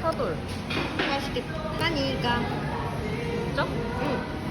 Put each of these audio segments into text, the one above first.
차돌. 맛있겠다니까? 진짜? 응.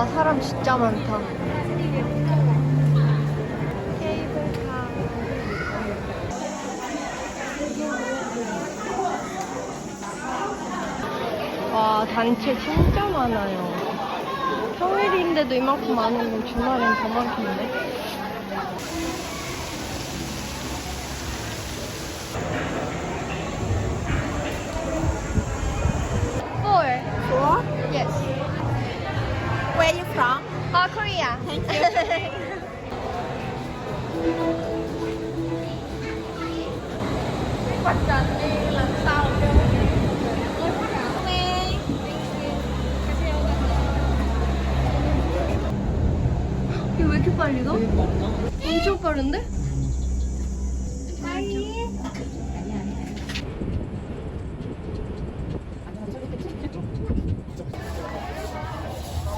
와 사람 진짜 많다. 케이블카. 와 단체 진짜 많아요. 평일인데도 이만큼 많으면 주말엔 더 많겠네. 이거 왜 이렇게 빨리 가? 엄청 빠른데?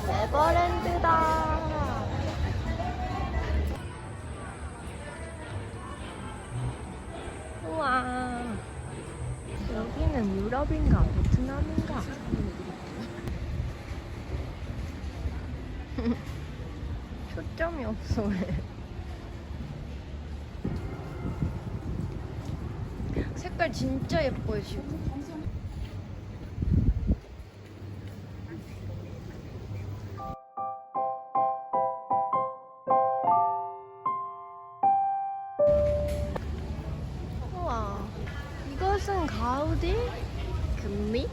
네버랜드다. 우와. 여기는 유럽인가 베트남인가? 초점이 없어 왜? 색깔 진짜 예뻐요 지금. 우와. 이것은 가우디? 금미?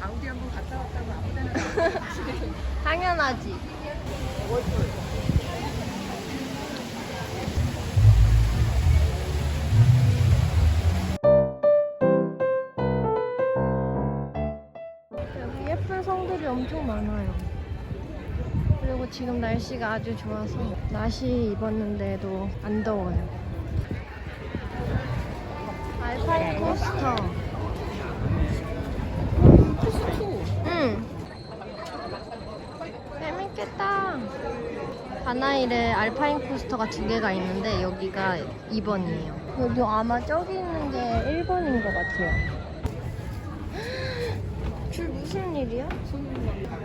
가우디 한번 갔다 왔다고 아무 데나 당연하지. 여기 예쁜 성들이 엄청 많아요. 그리고 지금 날씨가 아주 좋아서 나시 입었는데도 안 더워요. 알파인 코스터. 응. 재밌겠다. 하나일에 알파인 코스터가 두 개가 있는데 여기가 2번이에요. 여기 아마 저기 있는 게 1번인 것 같아요. 줄 무슨 일이야?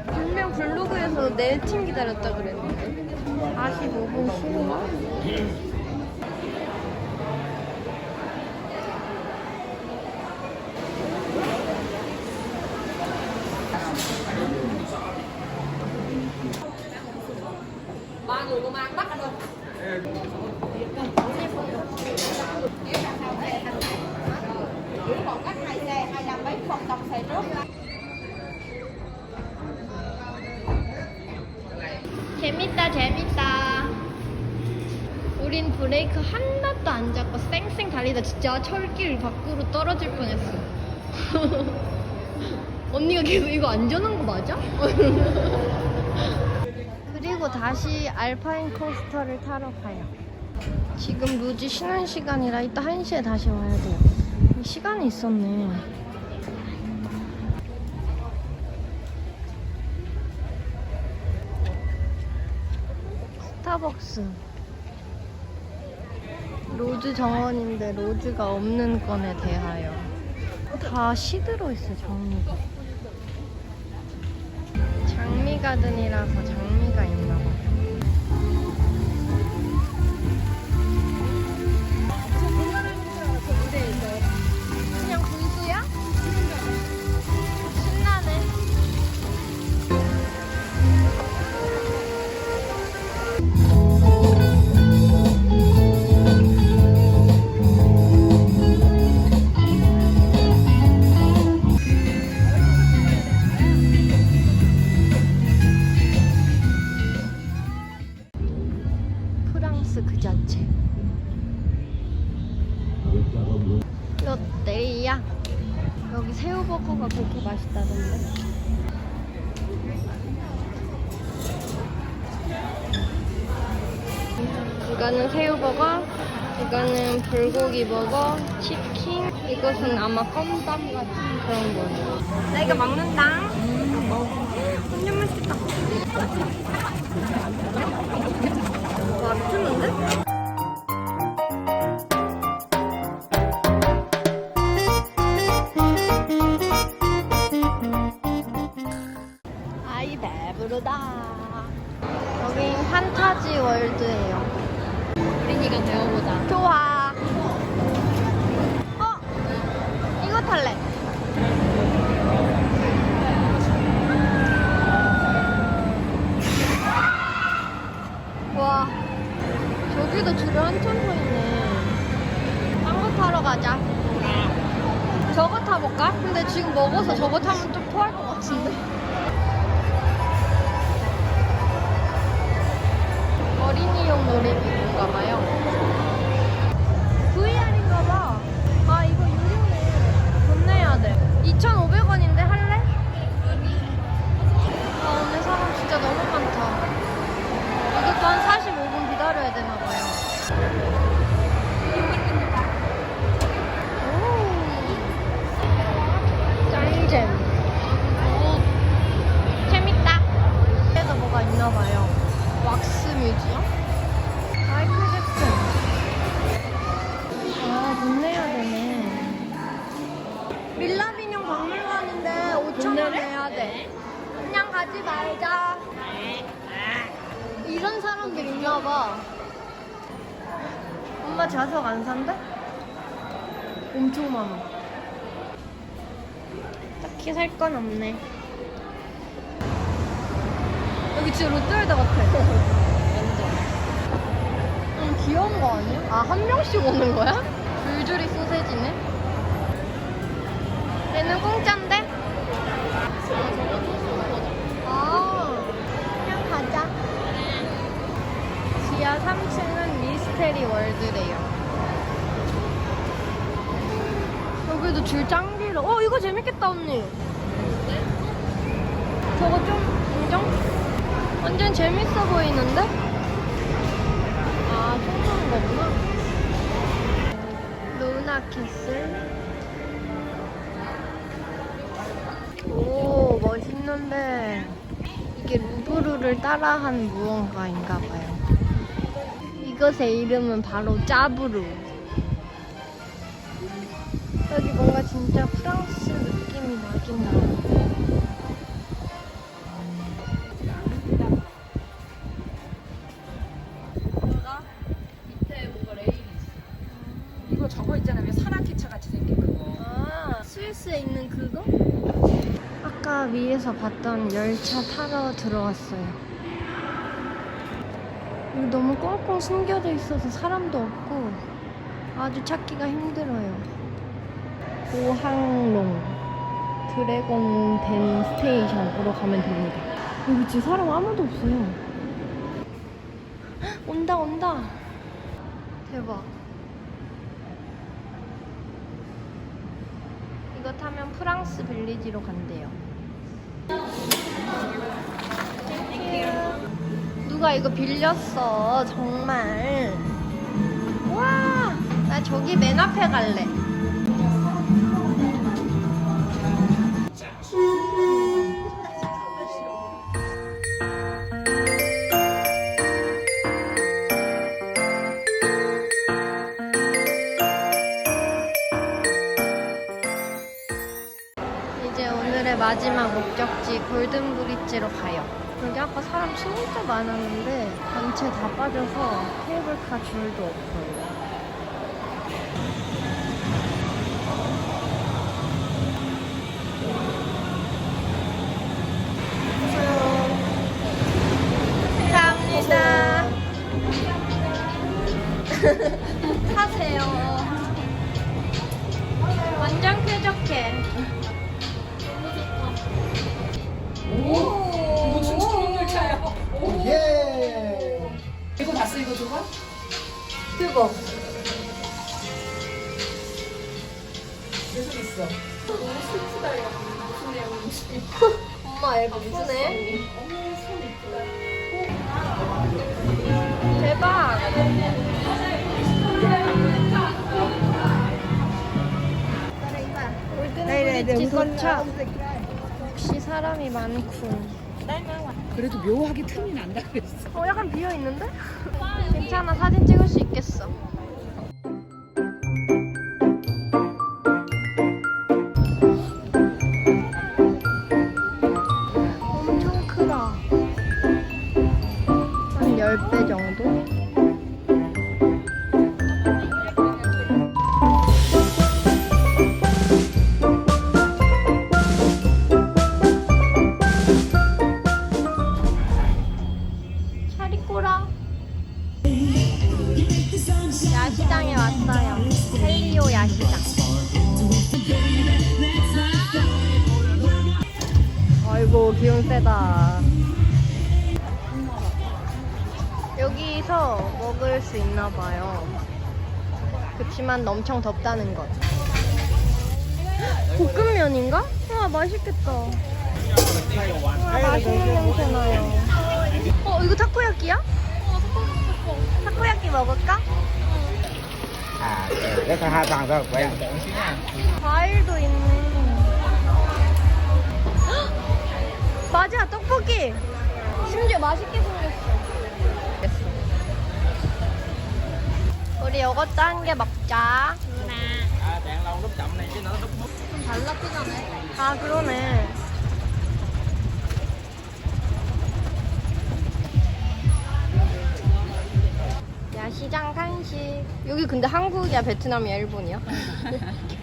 분명 블로그에서 내팀 기다렸다 그랬는데 45분 쉬는 재밌다 재밌다 우린 브레이크 하나도 안 잡고 쌩쌩 달리다 진짜 철길 밖으로 떨어질 뻔했어 언니가 계속 이거 안전한 거 맞아? 그리고 다시 알파인 코스터를 타러 가요. 지금 루지 쉬는 시간이라 이따 1시에 다시 와야 돼요. 시간이 있었네. 스타벅스. 로즈 정원인데 로즈가 없는 건에 대하여. 다 시들어 있어 장미가. 장미 가든이라서 장미가 있나 새우버거가 그렇게 맛있다던데. 이거는 새우버거, 이거는 불고기 버거, 치킨, 이것은 아마 껌밥 같은 그런 거예요. 나 이거 먹는다. 음, 먹어. 완전 맛있겠다. 지금 먹어서 저거 타면 가지 말자. 이런 사람들 있나 봐. 엄마 좌석 안 산대? 엄청 많아. 딱히 살 건 없네. 여기 진짜 롯데월드 같아. 완전. 음, 귀여운 거 아니야? 아, 한 명씩 오는 거야? 줄줄이 소세지네? 얘는 공짜인데? 지하 3층은 미스테리 월드래요. 여기도 줄짱 길어. 어, 이거 재밌겠다, 언니. 저거 좀 인정? 완전 재밌어 보이는데? 아, 총 쏘는 거구나. 루나 캐슬. 오, 멋있는데. 이게 루브르를 따라한 무언가인가 봐요. 이것의 이름은 바로 짜브루. 여기 뭔가 진짜 프랑스 느낌이 나긴 나요. 이거 저거 있잖아요. 왜 산악기차 같이 생긴 그거. 아, 스위스에 있는 그거? 아까 위에서 봤던 열차 타러 들어왔어요. 여기 너무 꽁꽁 숨겨져 있어서 사람도 없고 아주 찾기가 힘들어요. 오항롱 드래곤 댄 스테이션으로 가면 됩니다. 여기 지금 사람 아무도 없어요. 헉, 온다 온다. 대박. 이거 타면 프랑스 빌리지로 간대요. 누가 이거 빌렸어, 정말. 와, 나 저기 맨 앞에 갈래. 이제 오늘의 마지막 목적지 골든 브릿지로 가요. 여기 아까 사람 진짜 많았는데 단체 다 빠져서 케이블카 줄도 없어요. 감사합니다. 타세요. 완전 쾌적해. 봤어 이거 저거? 그거. 계속 있어. 엄마 앨범 예쁘네. 대박. 골든브리지 도착. 역시 사람이 많군. 그래도 묘하게 틈이 난다 그랬어. 어, 약간 비어 있는데? 괜찮아, 사진 찍을 수 있겠어. 엄청 크다. 한 10배 정도? 아이고 기운 세다. 여기서 먹을 수 있나 봐요. 그치만 엄청 덥다는 것. 볶음면인가? 와 맛있겠다. 와 맛있는 냄새 나요. 어 이거 타코야끼야? 타코야끼 먹을까? Thôi, quen. 과일도 있네. 맞아, 떡볶이. 심지어 맛있게 생겼어. 우리 이것도 한 개 먹자. 좀 달라진 하네. 아, 그러네. 야시장 간식. 여기 근데 한국이야, 베트남이야, 일본이야?